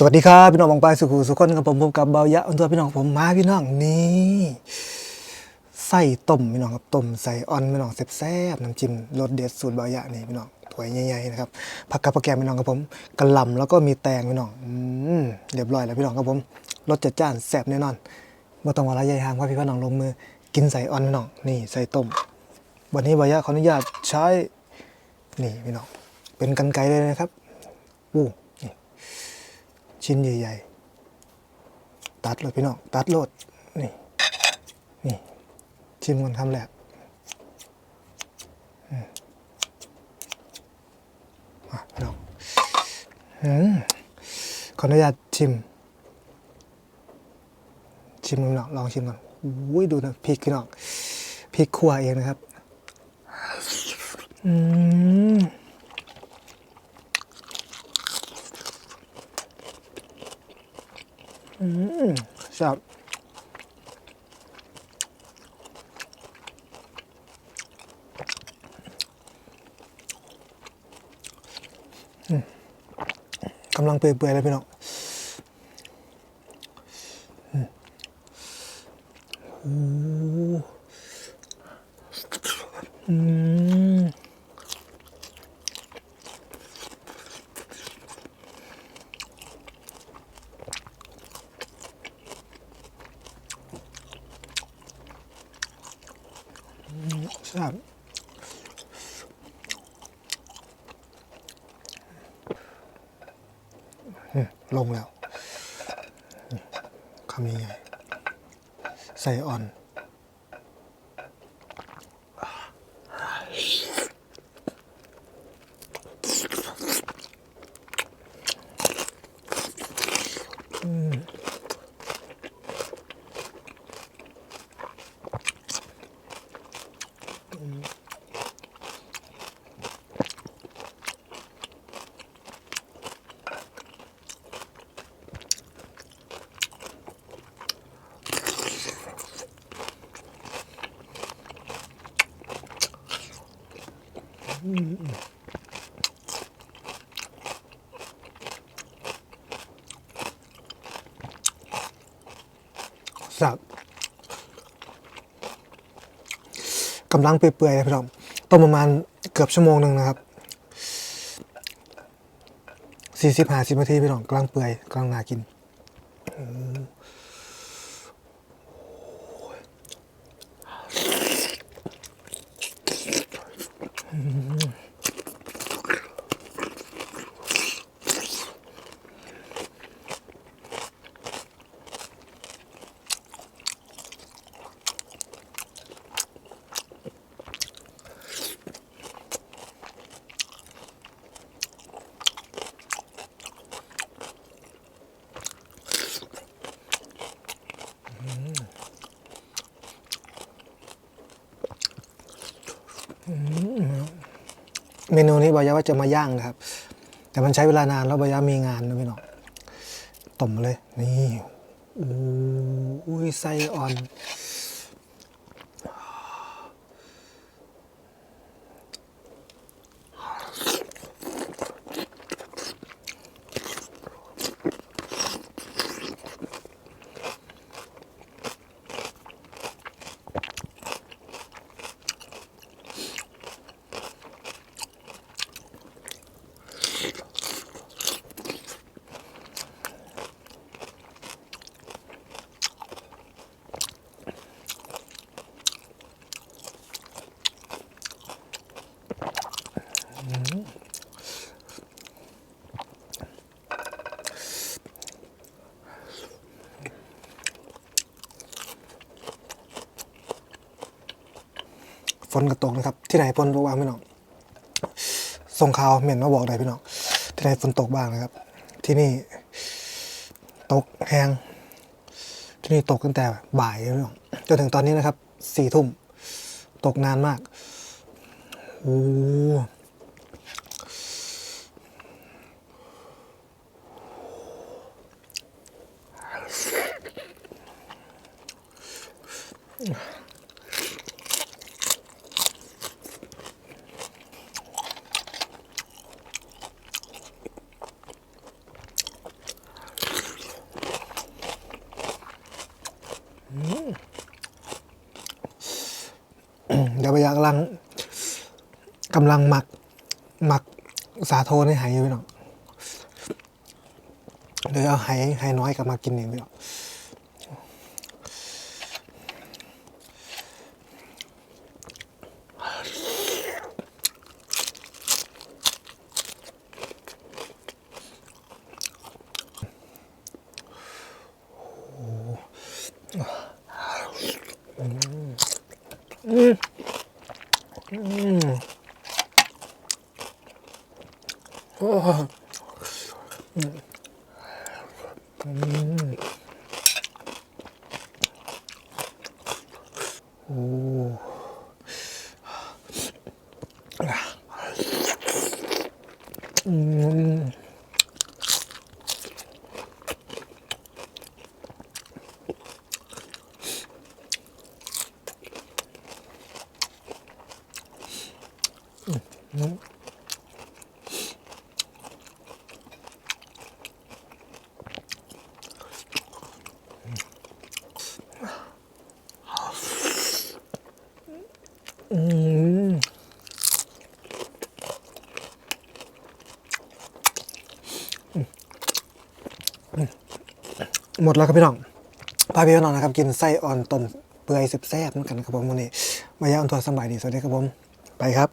สวัสดีครับ พี่น้องบองปลายสุขุสุขคนกับผมผมกับเบายะอันตัวพี่น้องผมมาพี่น้องนี่ไส้ต้มพี่น้องครับต้มใส่อ่อนพี่น้องแซ่บๆน้ำจิ้มรสเด็ดสูตรเบายะนี่พี่น้องถ้วยใหญ่ๆนะครับผักกับผักแกมพี่น้องครับผมกระหล่ำแล้วก็มีแตงพี่น้องอืมเรียบร้อยแล้วพี่น้องครับผมรสจัดจ้านแซ่บแน่นอนเมื่ต้องวาระยายห่างว่าพี่พน้องลงมือ กินใส่อ่อนพี่น้องนี่ใส่ต้ม วันนี้เบายะขออนุญาตใช้นี่พี่น้องเป็นกันไกเลยนะครับอู้นี่ ชิ้นใหญ่ ๆ ตัดเลยพี่น้อง ตัดโลด นี่ นี่ ชิมกันคำแรกอืมมาพี่น้องอืมขออนุญาตชิม ชิมกันพี่น้องลองชิมก่อนอุ้ยดูนะพริกพี่น้องพริกขั่วเองนะครับ อืม ชอบอืมกำลังเปื่อยๆเลยพี่น้องอืม โอ้อืมชอบลงแล้วคำนี้ใส่อ่อน สับกำลังเปื่อยๆเลยพี่น้องต้มประมาณเกือบชั่วโมงหนึ่งนะครับสี่สิบห้าสิบนาทีพี่น้องกำลังเปื่อยกำลังน่ากิน เมนูนี้บอกยาว่าจะมาย่างนะครับ แต่มันใช้เวลานานแล้วบอกยามีงานนะพี่น้องต้มเลย นี่อุ้ยไส้อ่อน นกระตกนะครับ ที่ไหนฝนตกบ้างพี่น้องส่งข่าวเหม็นมาบอกได้พี่น้องที่ไหนฝนตกบ้างนะครับ ที่นี่ตกแห้งที่นี่ตกตั้งแต่บ่ายพี่น้องจนถึงตอนนี้นะครับสี่ทุ่มตกนานมากโอ้อ เดี๋ยวไปยากกำลังกำลังหมักหมักสาโทในไหอยู่พี่น้องเดี๋ยวเอาไหายน้อยกลับมากินเองพี่น้อ 음. 와. 음. 음. 오. 음. หมดแล้วครับพี่น้องพาพี่น้องนะครับ กินไส้อ่อนต้มเปื่อยแซ่บๆเหมือนกันครับผมวันนี้มายาอันทัวร์สบายดี สวัสดีครับผม ไปครับ